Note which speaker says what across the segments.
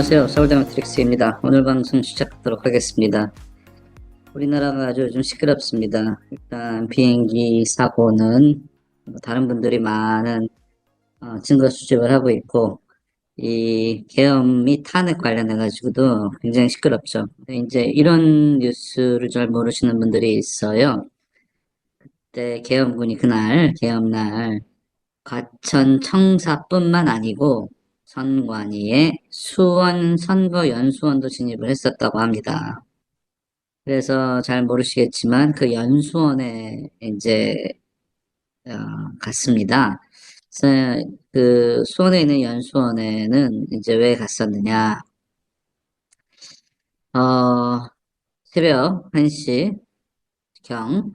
Speaker 1: 안녕하세요. 서울대 마트릭스입니다. 오늘 방송 시작하도록 하겠습니다. 우리나라가 아주 좀 시끄럽습니다. 일단 비행기 사고는 다른 분들이 많은 어, 증거 수집을 하고 있고 이 계엄 및 탄핵 관련해 가지고도 굉장히 시끄럽죠. 이제 이런 뉴스를 잘 모르시는 분들이 있어요. 그때 계엄군이 그날 계엄날 과천 청사뿐만 아니고 선관위에 수원 선거 연수원도 진입을 했었다고 합니다. 그래서 잘 모르시겠지만 그 연수원에 이제 어, 갔습니다. 그 수원에 있는 연수원에는 이제 왜 갔었느냐? 어, 새벽 1시 경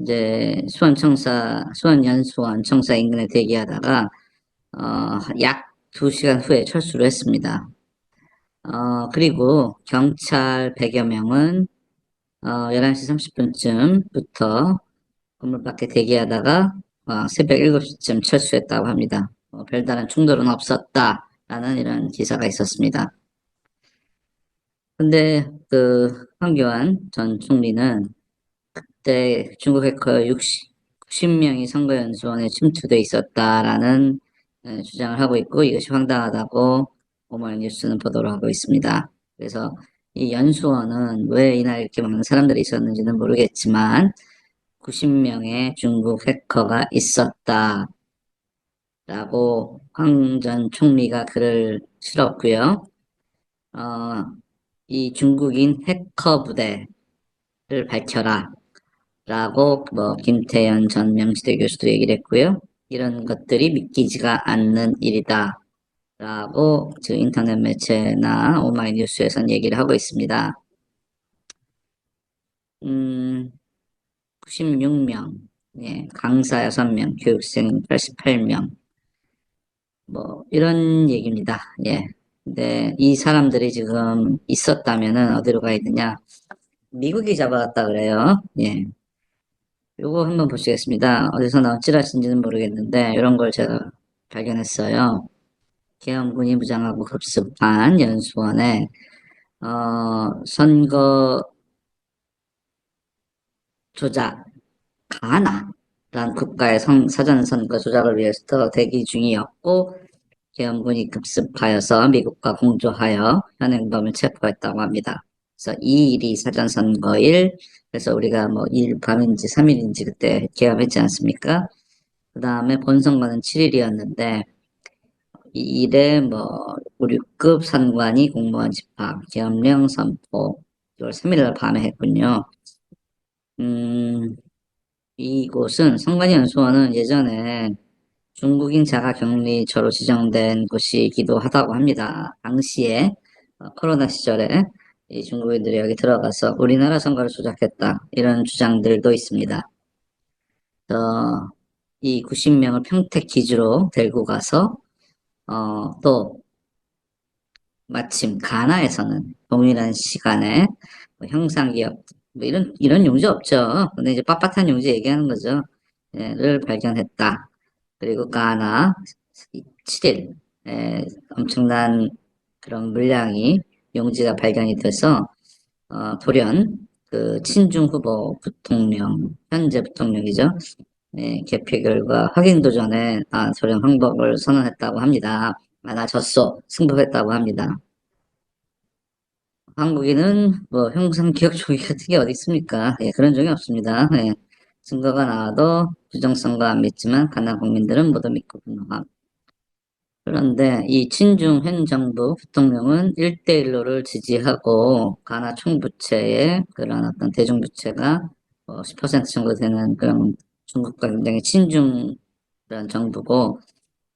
Speaker 1: 이제 수원 청사 수원 연수원 청사 인근에 대기하다가 어, 약 2시간 후에 철수를 했습니다. 어, 그리고 경찰 100여 명은 어, 11시 30분쯤부터 건물 밖에 대기하다가 어, 새벽 7시쯤 철수했다고 합니다. 어, 별다른 충돌은 없었다라는 이런 기사가 있었습니다. 근데 그 황교안 전 총리는 그때 중국 해커 60, 90명이 선거연수원에 침투돼 있었다라는 예, 주장을 하고 있고 이것이 황당하다고 오마이 뉴스는 보도를 하고 있습니다. 그래서 이 연수원은 왜 이날 이렇게 많은 사람들이 있었는지는 모르겠지만 90명의 중국 해커가 있었다. 라고 황 전 총리가 글을 실었고요. 어, 이 중국인 해커 부대를 밝혀라. 라고 뭐 김태현 전 명지대 교수도 얘기를 했고요. 이런 것들이 믿기지가 않는 일이다. 라고 지금 인터넷 매체나 오마이뉴스에서는 얘기를 하고 있습니다. 음, 96명, 예, 강사 6명, 교육생 88명, 뭐, 이런 얘기입니다. 예. 근데 이 사람들이 지금 있었다면은 어디로 가야 되냐? 미국이 잡아갔다 그래요. 예. 요거 한번 보시겠습니다. 어디서 나온 찌라시인지는 모르겠는데, 이런 걸 제가 발견했어요. 계엄군이 무장하고 급습한 연수원에, 어, 선거 조작, 가나라는 국가의 성, 사전 선거 조작을 위해서 대기 중이었고, 계엄군이 급습하여서 미국과 공조하여 현행범을 체포했다고 합니다. 그래서 2일이 사전 선거일, 그래서 우리가 뭐 2일 밤인지 3일인지 그때 계엄했지 않습니까? 그 다음에 본선거는 7일이었는데, 2일에 뭐 5, 6급 산관이 공무원 집합, 계엄령 선포, 6월 3일 밤에 했군요. 음, 이곳은 성관이 연수원은 예전에 중국인 자가격리처로 지정된 곳이기도 하다고 합니다. 당시에 어, 코로나 시절에 이 중국인들이 여기 들어가서 우리나라 선거를 조작했다 이런 주장들도 있습니다. 어, 이 90명을 평택 기주로 데리고 가서 어, 또 마침 가나에서는 동일한 시간에 뭐 형상기업 뭐 이런 이런 용지 없죠. 근데 이제 빳빳한 용지 얘기하는 거죠. 예, 를 발견했다. 그리고 가나 7일 에, 엄청난 그런 물량이 용지가 발견이 돼서 어, 돌연 그 친중 후보 부통령 현재 부통령이죠. 예, 개표 결과 확인도 전에 아, 돌연 항복을 선언했다고 합니다. 아, 나 졌어 승복했다고 합니다. 한국인은 뭐 형상 기억 조기 같은 게 어디 있습니까? 예, 그런 적이 없습니다. 예, 증거가 나와도 부정성과 안 믿지만 가나 국민들은 모두 믿고 분노함. 그런데 이 친중 현 정부 부통령은 1대1로를 지지하고 가나 총부채의 그런 어떤 대중부채가 뭐10% 정도 되는 그런 중국과 굉장히 친중 그런 정부고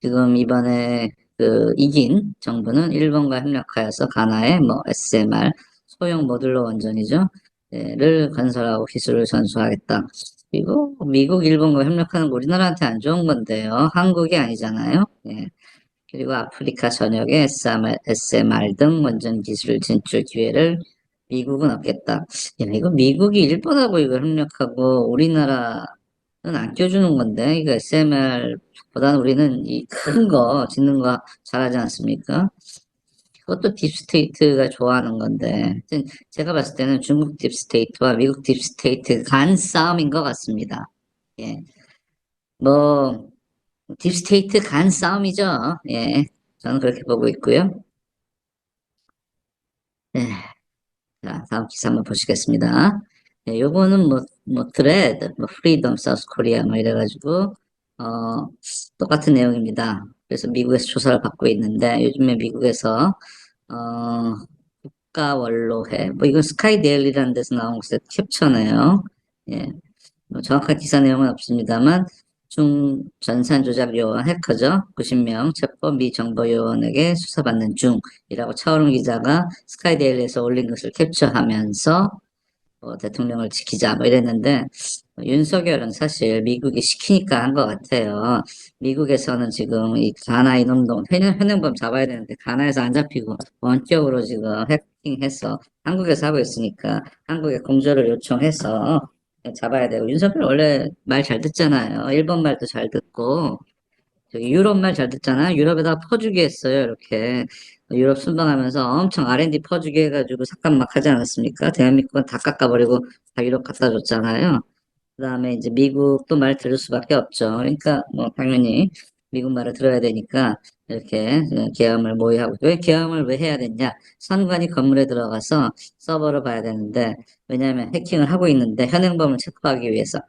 Speaker 1: 지금 이번에 그 이긴 정부는 일본과 협력하여서 가나에 뭐 SMR 소형 모듈러 원전이죠. 를 건설하고 기술을 전수하겠다. 그리고 미국, 일본과 협력하는 거 우리나라한테 안 좋은 건데요. 한국이 아니잖아요. 예. 그리고 아프리카 전역에 SMR, 등 원전 기술 진출 기회를 미국은 얻겠다. 야, 이거 미국이 일본하고 이거 협력하고 우리나라 안 껴주는 건데, 이거 SMR보다는 우리는 이 큰 거, 짓는 거 잘하지 않습니까? 그것도 딥스테이트가 좋아하는 건데, 제가 봤을 때는 중국 딥스테이트와 미국 딥스테이트 간 싸움인 것 같습니다. 예. 뭐, 딥스테이트 간 싸움이죠. 예. 저는 그렇게 보고 있고요. 네. 자, 다음 기사 한번 보시겠습니다. 네, 요거는 뭐, 뭐, 드레드, 뭐, 프리덤, 사우스 코리아, 뭐, 이래가지고, 어, 똑같은 내용입니다. 그래서 미국에서 조사를 받고 있는데, 요즘에 미국에서, 어, 국가 원로회, 뭐, 이건 스카이 데일리라는 데서 나온 것의 캡처네요. 예. 뭐 정확한 기사 내용은 없습니다만, 중 전산 조작 요원 해커죠. 90명 체포 미 정보 요원에게 수사받는 중이라고 차오름 기자가 스카이데일리에서 올린 것을 캡처하면서 뭐 대통령을 지키자 뭐 이랬는데 윤석열은 사실 미국이 시키니까 한 것 같아요. 미국에서는 지금 이 가나 현행, 현행범 잡아야 되는데 가나에서 안 잡히고 원격으로 지금 해킹해서 한국에서 하고 있으니까 한국에 공조를 요청해서 잡아야 되고 윤석열 원래 말 잘 듣잖아요. 일본 말도 잘 듣고 유럽 말 잘 듣잖아요. 유럽에다 퍼주게 했어요. 이렇게 유럽 순방하면서 엄청 R&D 퍼주게 해가지고 삭감 막 하지 않았습니까? 대한민국은 다 깎아버리고 다 유럽 갖다 줬잖아요. 그 다음에 이제 미국도 말 들을 수밖에 없죠. 그러니까 뭐 당연히 미국 말을 들어야 되니까 이렇게 계엄을 모의하고 왜 계엄을 왜 해야 되냐? 선관위 건물에 들어가서 서버를 봐야 되는데 왜냐하면 해킹을 하고 있는데 현행범을 체포하기 위해서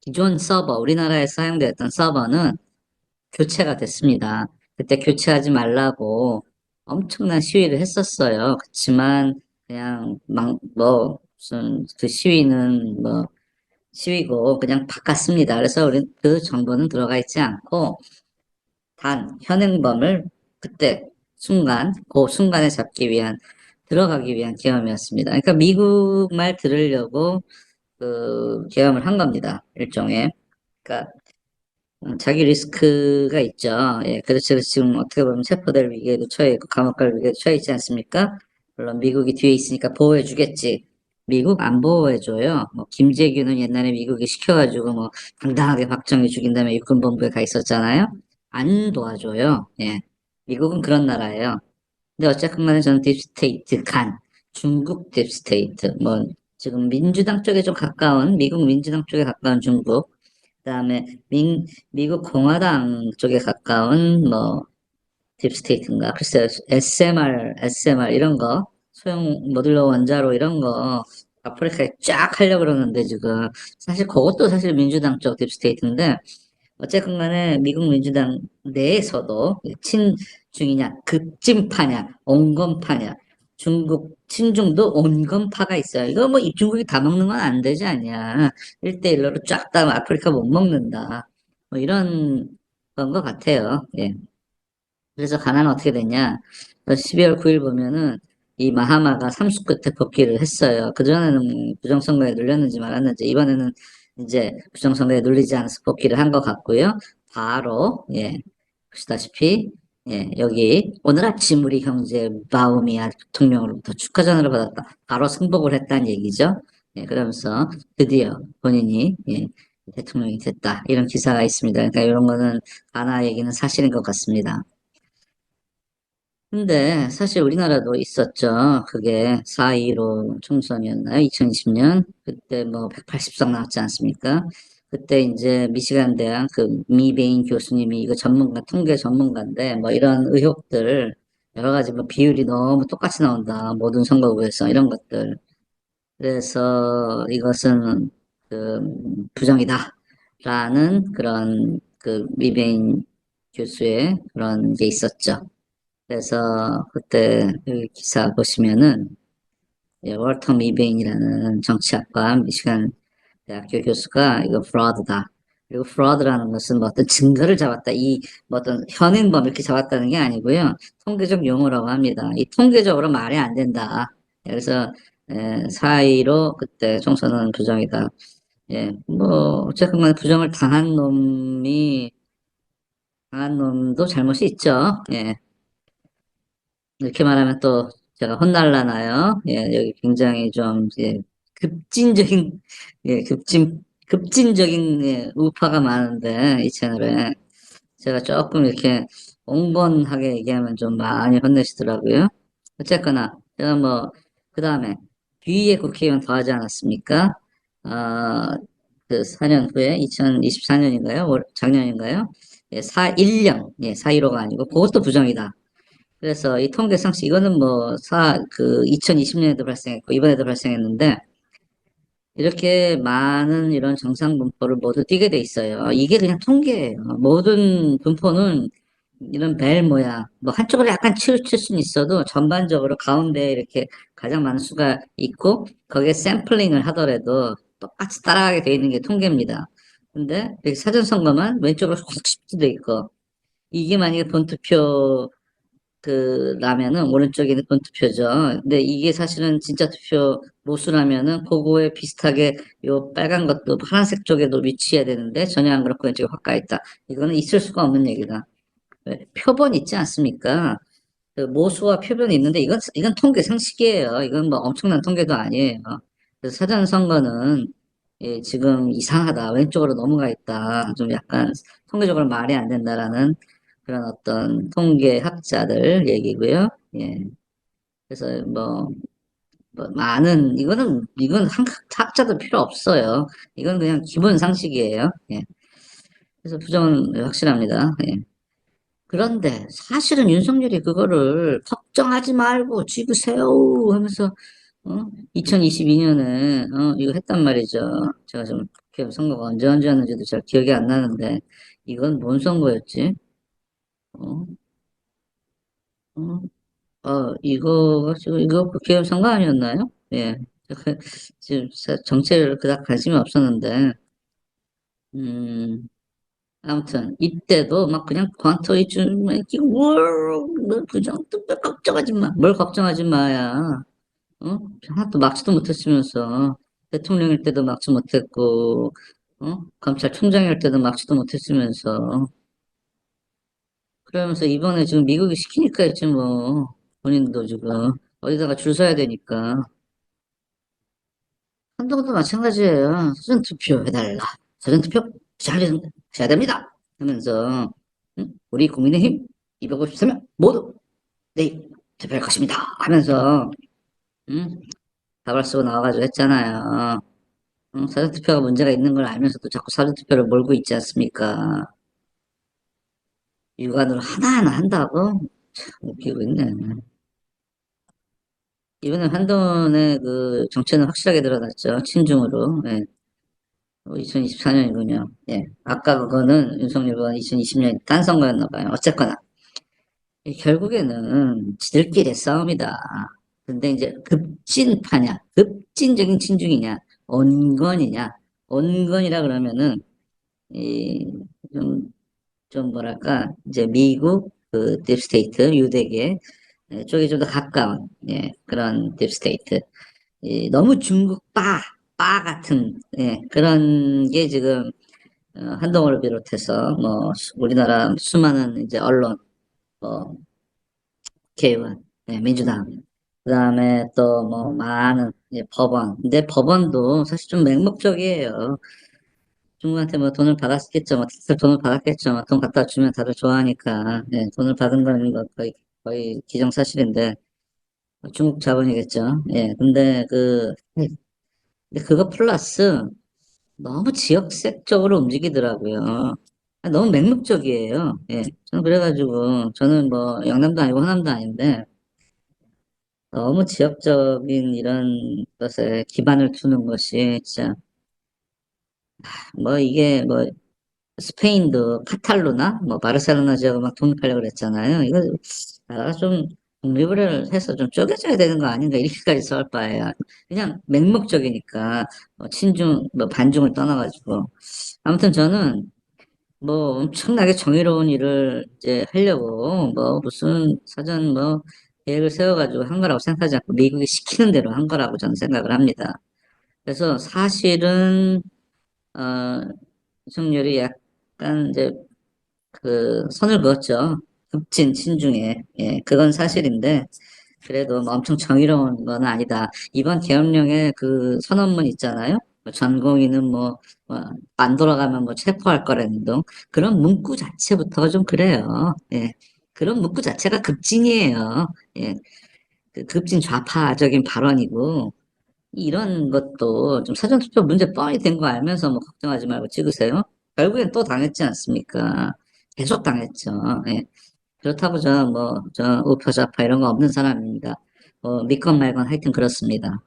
Speaker 1: 기존 서버 우리나라에 사용되었던 서버는 교체가 됐습니다. 그때 교체하지 말라고 엄청난 시위를 했었어요. 그렇지만 그냥 막 뭐 무슨 그 시위는 뭐 시위고 그냥 바꿨습니다. 그래서 우리 그 정보는 들어가 있지 않고 단 현행범을 그때 순간 그 순간에 잡기 위한 들어가기 위한 계엄이었습니다. 그러니까 미국 말 들으려고 그 계엄을 한 겁니다. 일종의 그러니까 음, 자기 리스크가 있죠. 예, 그래서 지금 어떻게 보면 체포될 위기에도 처해 있고 감옥 갈 위기에도 처해 있지 않습니까? 물론 미국이 뒤에 있으니까 보호해 주겠지. 미국 안 보호해줘요. 뭐 김재규는 옛날에 미국이 시켜가지고 뭐 당당하게 박정희 죽인 다음에 육군본부에 가 있었잖아요. 안 도와줘요. 예. 미국은 그런 나라예요. 근데 어쨌든 간에 저는 딥스테이트 간, 중국 딥스테이트, 뭐 지금 민주당 쪽에 좀 가까운, 미국 민주당 쪽에 가까운 중국, 그 다음에 민, 미국 공화당 쪽에 가까운 뭐 딥스테이트인가 글쎄요 SMR, SMR 이런 거 소형 모듈러 원자로 이런 거 아프리카에 쫙 하려고 그러는데 지금 사실 그것도 사실 민주당 쪽 딥스테이트인데 어쨌든 간에 미국 민주당 내에서도 친중이냐 극진파냐 온건파냐 중국 친중도 온건파가 있어요. 이거 뭐 중국이 다 먹는 건 안 되지 않냐. 1대1로 쫙 다 아프리카 못 먹는다. 뭐 이런 건 것 같아요. 예. 그래서 가나는 어떻게 됐냐. 12월 9일 보면은 이 마하마가 삼수 끝에 복귀를 했어요. 그전에는 부정선거에 눌렸는지 말았는지 이번에는 이제 부정선거에 눌리지 않아서 복귀를 한 것 같고요. 바로 예 보시다시피 예, 여기 오늘 아침 우리 형제 마우미아 대통령으로부터 축하전을 받았다. 바로 승복을 했다는 얘기죠. 예, 그러면서 드디어 본인이 예, 대통령이 됐다. 이런 기사가 있습니다. 그러니까 이런 거는 가나 얘기는 사실인 것 같습니다. 근데 사실 우리나라도 있었죠. 그게 4.15 총선이었나요? 2020년. 그때 뭐 180석 나왔지 않습니까? 그때 이제 미시간 대학 그 미베인 교수님이 이거 전문가, 통계 전문가인데 뭐 이런 의혹들 여러 가지 뭐 비율이 너무 똑같이 나온다. 모든 선거구에서 이런 것들. 그래서 이것은 그 부정이다. 라는 그런 그 미베인 교수의 그런 게 있었죠. 그래서 그때 그 기사 보시면은 예, 월터 미베인이라는 정치학과 미시간 대학교 교수가 이거 프로드다. 그리고 프로드라는 것은 뭐 어떤 증거를 잡았다. 이 뭐 어떤 현행범 이렇게 잡았다는 게 아니고요. 통계적 용어라고 합니다. 이 통계적으로 말이 안 된다. 그래서 에, 사이로 그때 총선은 부정이다. 예, 뭐 어쨌든 간에 부정을 당한 놈이 당한 놈도 잘못이 있죠. 예. 이렇게 말하면 또 제가 혼날라나요? 예, 여기 굉장히 좀 예, 급진적인 예, 급진 급진적인 예, 우파가 많은데 이 채널에 제가 조금 이렇게 옹본하게 얘기하면 좀 많이 혼내시더라고요. 어쨌거나, 제가 뭐, 그 다음에, 뒤에 국회의원 더 하지 않았습니까? 아, 그 4년 후에, 2024년인가요? 작년인가요? 예, 410, 예, 415가 아니고, 그것도 부정이다. 그래서 이 통계 상식, 이거는 뭐, 사, 그, 2020년에도 발생했고, 이번에도 발생했는데, 이렇게 많은 이런 정상 분포를 모두 띄게 돼 있어요. 이게 그냥 통계예요. 모든 분포는 이런 벨 모양, 뭐 한쪽으로 약간 치우칠 수는 있어도 전반적으로 가운데 이렇게 가장 많은 수가 있고 거기에 샘플링을 하더라도 똑같이 따라가게 돼 있는 게 통계입니다. 근데 여기 사전 선거만 왼쪽으로 확돼 있고 이게 만약에 본투표 그 라면은 오른쪽에는 본투표죠. 근데 이게 사실은 진짜 투표 모수라면은 그거에 비슷하게 요 빨간 것도 파란색 쪽에도 위치해야 되는데 전혀 안 그렇고 왼쪽에 확가 있다. 이거는 있을 수가 없는 얘기다. 왜? 표본 있지 않습니까? 그 모수와 표본이 있는데 이건 이건 통계 상식이에요. 이건 뭐 엄청난 통계도 아니에요. 그래서 사전 선거는 예, 지금 이상하다. 왼쪽으로 넘어가 있다. 좀 약간 통계적으로 말이 안 된다라는 그런 어떤 통계학자들 얘기고요. 예. 그래서 뭐, 뭐 많은 이거는 이건 한 학자도 필요 없어요. 이건 그냥 기본 상식이에요. 예. 그래서 부정은 확실합니다. 예. 그런데 사실은 윤석열이 그거를 걱정하지 말고 찍으세요 하면서 어? 2022년에 어, 이거 했단 말이죠. 제가 좀 선거가 언제 언제였는지도 잘 기억이 안 나는데 이건 뭔 선거였지? 어? 어? 어, 이거 지금 이거 국회의원 선거 아니었나요? 예. 그, 지금 정치를 그닥 관심이 없었는데 음. 아무튼 이때도 막 그냥 관토이 주면 뭘 부정 특별 걱정하지 마. 뭘 걱정하지 마야. 어? 하나도 막지도 못했으면서 대통령일 때도 막지 못했고 어? 검찰총장일 때도 막지도 못했으면서 그러면서 이번에 지금 미국이 시키니까 했지 뭐 본인도 지금 어디다가 줄 서야 되니까 한동훈도 마찬가지예요. 사전 투표 해달라. 사전 투표 잘 해야 됩니다. 하면서 응? 우리 국민의힘 253명 모두 내일 투표할 것입니다. 하면서 응? 답을 쓰고 나와가지고 했잖아요. 응? 사전 투표가 문제가 있는 걸 알면서도 자꾸 사전 투표를 몰고 있지 않습니까? 육안으로 하나하나 한다고? 참 웃기고 있네. 이번에 한동훈의 그 정체는 확실하게 드러났죠. 친중으로. 예. 2024년이군요. 예. 아까 그거는 윤석열과 2020년 딴 선거였나 봐요. 어쨌거나. 결국에는 지들끼리의 싸움이다. 근데 이제 급진파냐, 급진적인 친중이냐, 온건이냐, 온건이라 그러면은, 이, 좀, 좀 뭐랄까, 이제 미국, 그, 딥스테이트, 유대계, 쪽이 좀 더 가까운, 예, 그런 딥스테이트. 이, 너무 중국 빠, 빠 같은 예, 그런 게 지금 어, 한동훈을 비롯해서 뭐 우리나라 수많은 이제 언론, 뭐 국회의원, 예, 민주당, 그 다음에 또 뭐 많은 예, 법원. 근데 법원도 사실 좀 맹목적이에요. 중국한테 뭐 돈을 받았겠죠, 뭐 다들 돈을 받았겠죠. 뭐 돈 갖다 주면 다들 좋아하니까 예, 돈을 받은 거는 뭐 거의 거의 기정사실인데 중국 자본이겠죠. 예, 근데 그 근데 그거 플러스 너무 지역색적으로 움직이더라고요. 너무 맹목적이에요. 예. 저는 그래가지고, 저는 뭐, 영남도 아니고 호남도 아닌데, 너무 지역적인 이런 것에 기반을 두는 것이 진짜, 뭐 이게 뭐, 스페인도 카탈루나, 뭐, 바르셀로나 지역을 막 독립하려고 그랬잖아요. 이거, 나라가 좀 독립을 해서 좀 쪼개져야 되는 거 아닌가 이렇게까지 써올 바에야 그냥 맹목적이니까 뭐 친중 뭐 반중을 떠나가지고 아무튼 저는 뭐 엄청나게 정의로운 일을 이제 하려고 뭐 무슨 사전 뭐 계획을 세워가지고 한 거라고 생각하지 않고 미국이 시키는 대로 한 거라고 저는 생각을 합니다. 그래서 사실은 어 윤석열이 약간 이제 그 선을 그었죠. 급진 친중에 예, 그건 사실인데 그래도 뭐 엄청 정의로운 건 아니다. 이번 계엄령의 그 선언문 있잖아요. 뭐 전공인은 뭐, 뭐안 돌아가면 뭐 체포할 거라는 등 그런 문구 자체부터가 좀 그래요. 예. 그런 문구 자체가 급진이에요. 예. 그 급진 좌파적인 발언이고, 이런 것도 좀 사전투표 문제 뻔히 된 거 알면서 뭐 걱정하지 말고 찍으세요. 결국엔 또 당했지 않습니까? 계속 당했죠. 예. 그렇다고 저, 뭐, 저, 우표 좌파 이런 거 없는 사람입니다. 뭐, 믿건 말건 하여튼 그렇습니다.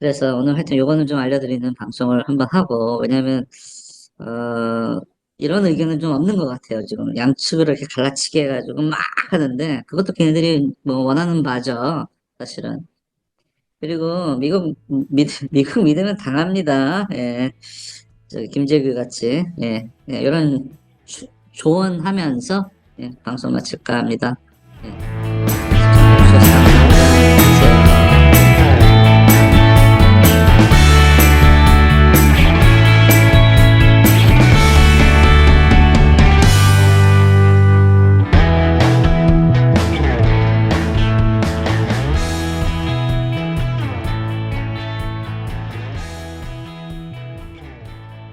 Speaker 1: 그래서 오늘 하여튼 요거는 좀 알려드리는 방송을 한번 하고, 왜냐면, 어, 이런 의견은 좀 없는 것 같아요. 지금 양측을 이렇게 갈라치게 해가지고 막 하는데, 그것도 걔네들이 뭐 원하는 바죠. 사실은. 그리고 미국, 믿, 미국 믿으면 당합니다. 예. 저 김재규 같이, 예. 예. 이런 조- 조언하면서, 예, 방송 마칠까 합니다. 예.